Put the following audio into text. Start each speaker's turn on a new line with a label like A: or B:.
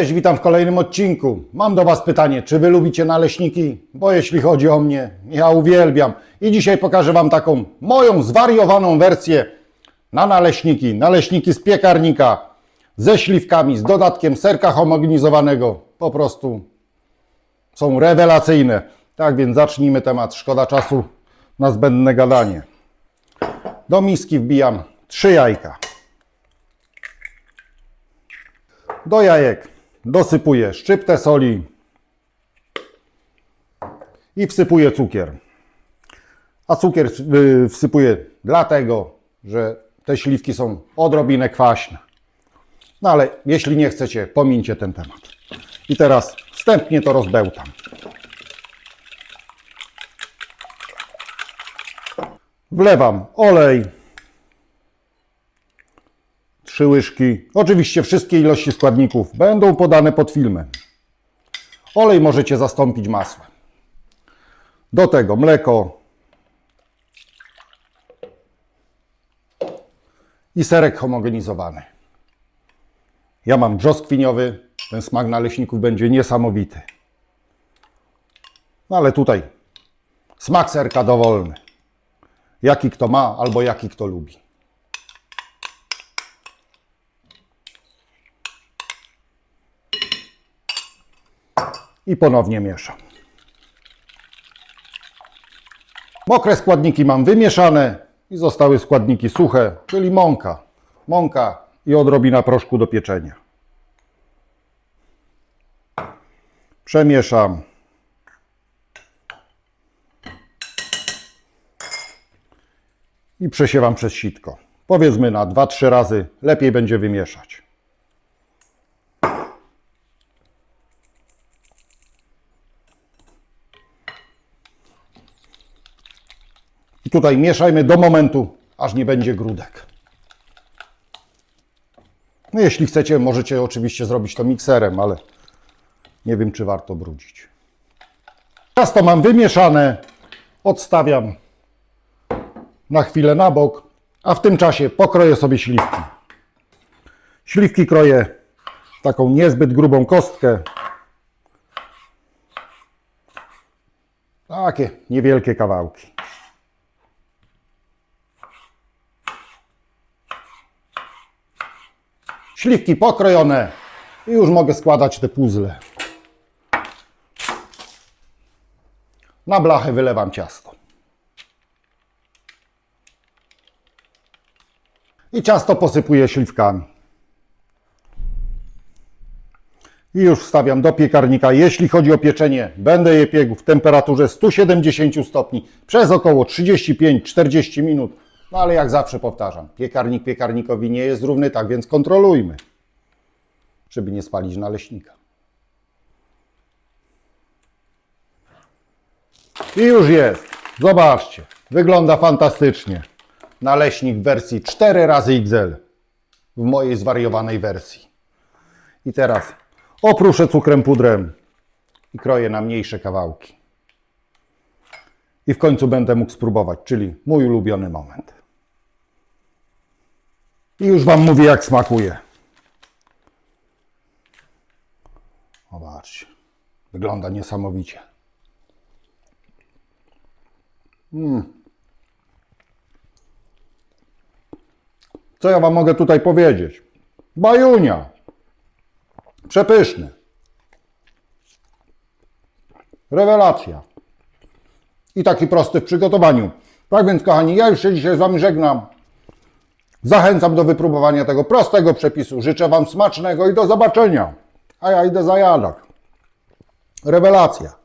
A: Cześć, witam w kolejnym odcinku. Mam do Was pytanie, czy Wy lubicie naleśniki? Bo jeśli chodzi o mnie, ja uwielbiam. I dzisiaj pokażę Wam taką moją zwariowaną wersję na naleśniki. Naleśniki z piekarnika, ze śliwkami, z dodatkiem serka homogenizowanego. Po prostu są rewelacyjne. Tak więc zacznijmy temat. Szkoda czasu na zbędne gadanie. Do miski wbijam trzy jajka. Do jajek dosypuję szczyptę soli i wsypuję cukier. A cukier y, wsypuję dlatego, że te śliwki są odrobinę kwaśne. No ale jeśli nie chcecie, pomińcie ten temat. I teraz wstępnie to rozbełtam. Wlewam olej, trzy łyżki. Oczywiście wszystkie ilości składników będą podane pod filmem. Olej możecie zastąpić masłem. Do tego mleko i serek homogenizowany. Ja mam brzoskwiniowy, ten smak naleśników będzie niesamowity. No ale tutaj smak serka dowolny. Jaki kto ma albo jaki kto lubi. I ponownie mieszam. Mokre składniki mam wymieszane i zostały składniki suche, czyli mąka. Mąka i odrobina proszku do pieczenia. Przemieszam. I przesiewam przez sitko. Powiedzmy na 2-3 razy, lepiej będzie wymieszać. Tutaj mieszajmy do momentu, aż nie będzie grudek. No jeśli chcecie, możecie oczywiście zrobić to mikserem, ale nie wiem, czy warto brudzić. Teraz to mam wymieszane. Odstawiam na chwilę na bok, a w tym czasie pokroję sobie śliwki. Śliwki kroję taką niezbyt grubą kostkę. Takie niewielkie kawałki. Śliwki pokrojone i już mogę składać te puzzle. Na blachę wylewam ciasto. I ciasto posypuję śliwkami. I już wstawiam do piekarnika. Jeśli chodzi o pieczenie, będę je piekł w temperaturze 170 stopni przez około 35-40 minut. No ale jak zawsze powtarzam, piekarnik piekarnikowi nie jest równy, tak więc kontrolujmy, żeby nie spalić naleśnika. I już jest. Zobaczcie, wygląda fantastycznie. Naleśnik w wersji 4 razy XL w mojej zwariowanej wersji. I teraz opruszę cukrem pudrem i kroję na mniejsze kawałki. I w końcu będę mógł spróbować, czyli mój ulubiony moment. I już Wam mówię, jak smakuje. Zobaczcie. Wygląda niesamowicie. Mm. Co ja Wam mogę tutaj powiedzieć? Bajunia. Przepyszny. Rewelacja. I taki prosty w przygotowaniu. Tak więc, kochani, ja już się dzisiaj z Wami żegnam. Zachęcam do wypróbowania tego prostego przepisu. Życzę Wam smacznego i do zobaczenia. A ja idę zajadać. Rewelacja.